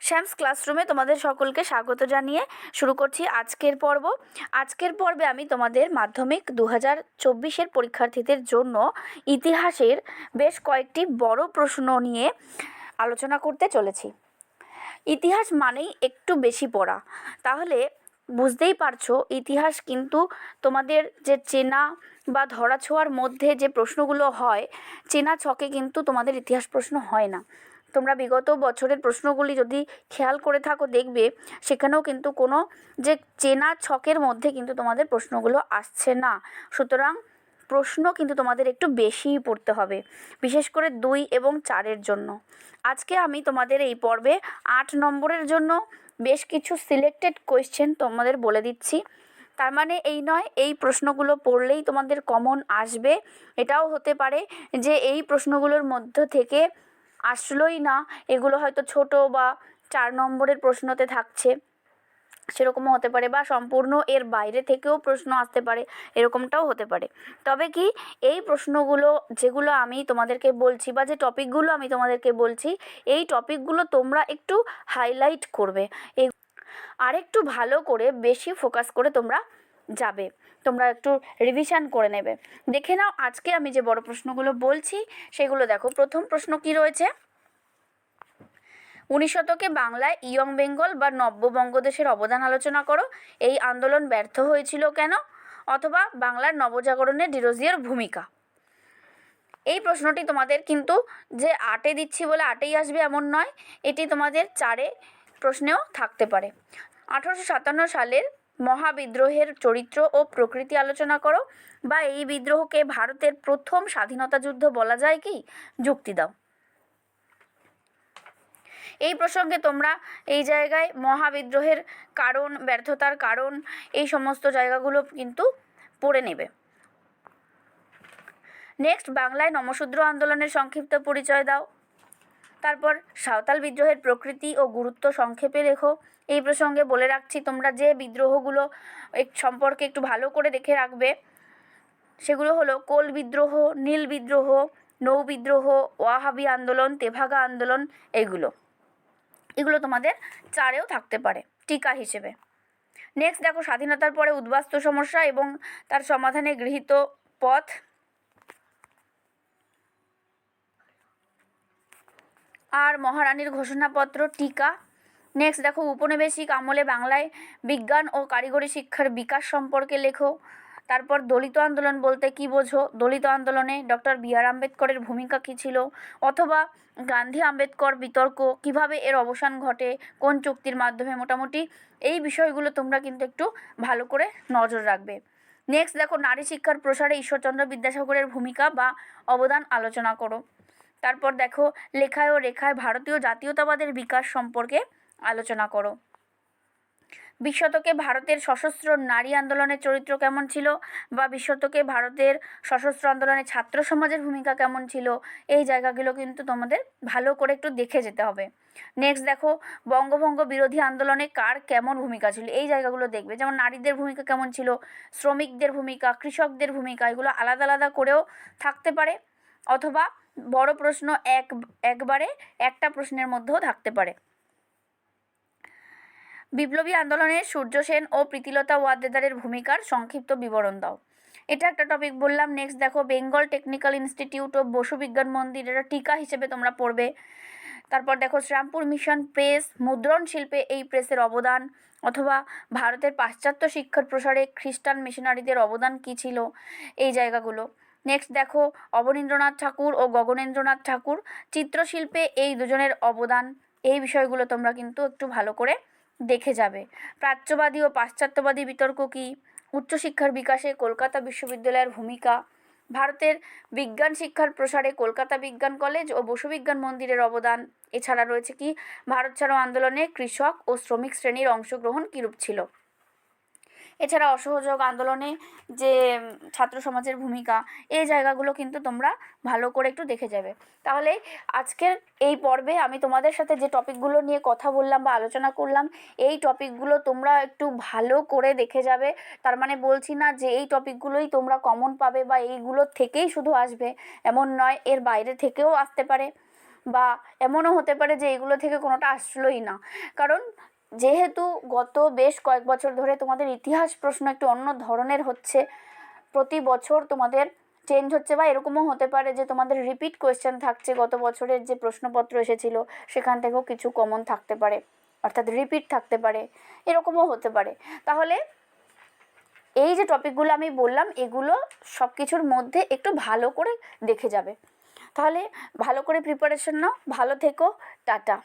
শ্যামস ক্লাসরুমে তোমাদের সকলকে স্বাগত জানিয়ে শুরু করছি আজকের পর্ব। আজকের পর্বে আমি তোমাদের মাধ্যমিক দু হাজার চব্বিশের পরীক্ষার্থীদের জন্য ইতিহাসের বেশ কয়েকটি বড় প্রশ্ন নিয়ে আলোচনা করতে চলেছি। ইতিহাস মানেই একটু বেশি পড়া। তাহলে বুঝতেই পারছ, ইতিহাস কিন্তু তোমাদের যে চেনা বা ধরাছোঁয়ার মধ্যে যে প্রশ্নগুলো হয়, চেনা ছকে কিন্তু তোমাদের ইতিহাস প্রশ্ন হয় না। তোমরা বিগত বছরের প্রশ্নগুলি যদি খেয়াল করে থাকো, দেখবে সেখানেও কিন্তু কোনো যে চেনা ছকের মধ্যে কিন্তু তোমাদের প্রশ্নগুলো আসছে না। সুতরাং প্রশ্ন কিন্তু তোমাদের একটু বেশিই পড়তে হবে, বিশেষ করে দুই এবং চারের জন্য। আজকে আমি তোমাদের এই পর্বে আট নম্বরের জন্য বেশ কিছু সিলেক্টেড কোয়েশ্চেন তোমাদের বলে দিচ্ছি। তার মানে এই নয়, এই প্রশ্নগুলো পড়লেই তোমাদের কমন আসবে। এটাও হতে পারে যে এই প্রশ্নগুলোর মধ্য থেকে আসলোই না। এগুলো হয়তো ছোট বা চার নম্বরের প্রশ্নতে থাকছে। সেরকমও হতে পারে বা সম্পূর্ণ এর বাইরে থেকেও প্রশ্ন আসতে পারে, এরকমটাও হতে পারে। তবে কি এই প্রশ্নগুলো যেগুলো আমি তোমাদেরকে বলছি বা যে টপিকগুলো আমি তোমাদেরকে বলছি, এই টপিকগুলো তোমরা একটু হাইলাইট করবে। এই আরেকটু ভালো করে, বেশি ফোকাস করে তোমরা যাবে। তোমরা একটু রিভিশন করে নেবে। দেখে নাও, আজকে আমি যে বড় প্রশ্নগুলো বলছি, সেগুলো দেখো। প্রথম প্রশ্ন কি রয়েছে? উনিশ শতকে বাংলায় ইয়ং বেঙ্গল বা নব্য বঙ্গদেশের অবদান আলোচনা করো। এই আন্দোলন ব্যর্থ হয়েছিল কেন? অথবা বাংলার নবজাগরণে ডিরোজিয়ার ভূমিকা? এই প্রশ্নটি তোমাদের কিন্তু যে আটে দিচ্ছি বলে আটেই আসবে এমন নয়, এটি তোমাদের চারে প্রশ্নেও থাকতে পারে। আঠারোশো সাতান্ন সালের মহাবিদ্রোহের চরিত্র ও প্রকৃতি আলোচনা করো। বা এই বিদ্রোহকে ভারতের প্রথম স্বাধীনতা যুদ্ধ বলা যায় কি? যুক্তি দাও। এই প্রসঙ্গে তোমরা এই জায়গায় মহাবিদ্রোহের কারণ, ব্যর্থতার কারণ, এই সমস্ত জায়গাগুলো কিন্তু পড়ে নেবে। নেক্সট বাংলায় নমশূদ্র আন্দোলনের সংক্ষিপ্ত পরিচয় দাও। তারপর সাঁওতাল বিদ্রোহের প্রকৃতি ও গুরুত্ব সংক্ষেপে লেখো। এই প্রসঙ্গে বলে রাখছি, তোমরা যে বিদ্রোহগুলো সম্পর্কে একটু ভালো করে দেখে রাখবে, সেগুলো হলো কোল বিদ্রোহ, নীল বিদ্রোহ, নৌ বিদ্রোহ, ওয়াহাবি আন্দোলন, তেভাগা আন্দোলন, এগুলো। এগুলো তোমাদের চারেও থাকতে পারে, টিকা হিসেবে। নেক্সট দেখো, স্বাধীনতার পরে উদ্বাস্তু সমস্যা এবং তার সমাধানে গৃহীত পথ। আর মহারানীর ঘোষণাপত্র, টিকা। নেক্সট দেখো উপনিবেশিক আমলে বাংলায় বিজ্ঞান ও কারিগরি শিক্ষার বিকাশ সম্পর্কে লেখো। তারপর দলিত আন্দোলন বলতে কী বোঝো? দলিত আন্দোলনে ডক্টর বি আর আম্বেদকরের ভূমিকা কী ছিল? অথবা গান্ধী আম্বেদকর বিতর্ক কীভাবে এর অবসান ঘটে? কোন চুক্তির মাধ্যমে? মোটামুটি এই বিষয়গুলো তোমরা কিন্তু একটু ভালো করে নজর রাখবে। নেক্সট দেখো, নারী শিক্ষার প্রসারে ঈশ্বরচন্দ্র বিদ্যাসাগরের ভূমিকা বা অবদান আলোচনা করো। তারপর দেখো লেখায় ও রেখায় ভারতীয় জাতীয়তাবাদের বিকাশ সম্পর্কে আলোচনা করো। বিশ শতকে ভারতের সশস্ত্র নারী আন্দোলনের চরিত্র কেমন ছিল? বা বিশ শতকে ভারতের সশস্ত্র আন্দোলনে ছাত্র সমাজের ভূমিকা কেমন ছিল? এই জায়গাগুলো কিন্তু তোমাদের ভালো করে একটু দেখে যেতে হবে। নেক্সট দেখো, বঙ্গভঙ্গ বিরোধী আন্দোলনে কার কেমন ভূমিকা ছিল? এই জায়গাগুলো দেখবে। যেমন নারীদের ভূমিকা কেমন ছিল? শ্রমিকদের ভূমিকা, কৃষকদের ভূমিকা, এগুলো আলাদা আলাদা করেও থাকতে পারে। অথবা বড় প্রশ্ন এক, একবারে একটা প্রশ্নের মধ্যেও থাকতে পারে। বিপ্লবী আন্দোলনে সূর্য সেন ও প্রীতিলতা ওয়াদ্দেদারের ভূমিকার সংক্ষিপ্ত বিবরণ দাও। এটা একটা টপিক বললাম। নেক্সট দেখো বেঙ্গল টেকনিক্যাল ইনস্টিটিউট ও বসু বিজ্ঞান মন্দির এটা টিকা হিসেবে তোমরা পড়বে। তারপর দেখো, শ্রামপুর মিশন প্রেস মুদ্রণ শিল্পে এই প্রেসের অবদান, অথবা ভারতের পাশ্চাত্য শিক্ষার প্রসারে খ্রিস্টান মিশনারিদের অবদান কী ছিল, এই জায়গাগুলো। নেক্সট দেখো, অবনীন্দ্রনাথ ঠাকুর ও গগনেন্দ্রনাথ ঠাকুর। চিত্রশিল্পে এই দুজনের অবদান, এই বিষয়গুলো তোমরা কিন্তু একটু ভালো করে দেখে যাবে। প্রাচ্যবাদী ও পাশ্চাত্যবাদী বিতর্ক কী? উচ্চশিক্ষার বিকাশে কলকাতা বিশ্ববিদ্যালয়ের ভূমিকা। ভারতের বিজ্ঞান শিক্ষার প্রসারে কলকাতা বিজ্ঞান কলেজ ও বসুবিজ্ঞান মন্দিরের অবদান। এছাড়া রয়েছে কি? ভারত ছাড়ো আন্দোলনে কৃষক ও শ্রমিক শ্রেণির অংশগ্রহণ কীরূপ ছিল? এছাড়া অসহযোগ আন্দোলনে যে ছাত্র সমাজের ভূমিকা, এই জায়গাগুলো কিন্তু তোমরা ভালো করে একটু দেখে যাবে। তাহলে আজকের এই পর্বে আমি তোমাদের সাথে যে টপিকগুলো নিয়ে কথা বললাম বা আলোচনা করলাম, এই টপিকগুলো তোমরা একটু ভালো করে দেখে যাবে। তার মানে বলছি না যে এই টপিকগুলোই তোমরা কমন পাবে বা এইগুলোর থেকেই শুধু আসবে, এমন নয়, এর বাইরে থেকেও আসতে পারে বা এমনও হতে পারে যে এগুলো থেকে কোনোটা আসলোই না। কারণ যেহেতু গত বেশ কয়েক বছর ধরে তোমাদের ইতিহাস প্রশ্ন একটু অন্য ধরনের হচ্ছে, প্রতি বছর তোমাদের চেঞ্জ হচ্ছে বা এরকমও হতে পারে যে তোমাদের রিপিট কোয়েশ্চেন থাকছে, গত বছরের যে প্রশ্নপত্র এসেছিল সেখান থেকেও কিছু কমন থাকতে পারে, অর্থাৎ রিপিট থাকতে পারে, এরকমও হতে পারে। তাহলে এই যে টপিকগুলো আমি বললাম, এগুলো সব কিছুর মধ্যে একটু ভালো করে দেখে যাবে। তাহলে ভালো করে প্রিপারেশন নাও, ভালো থেকো, টাটা।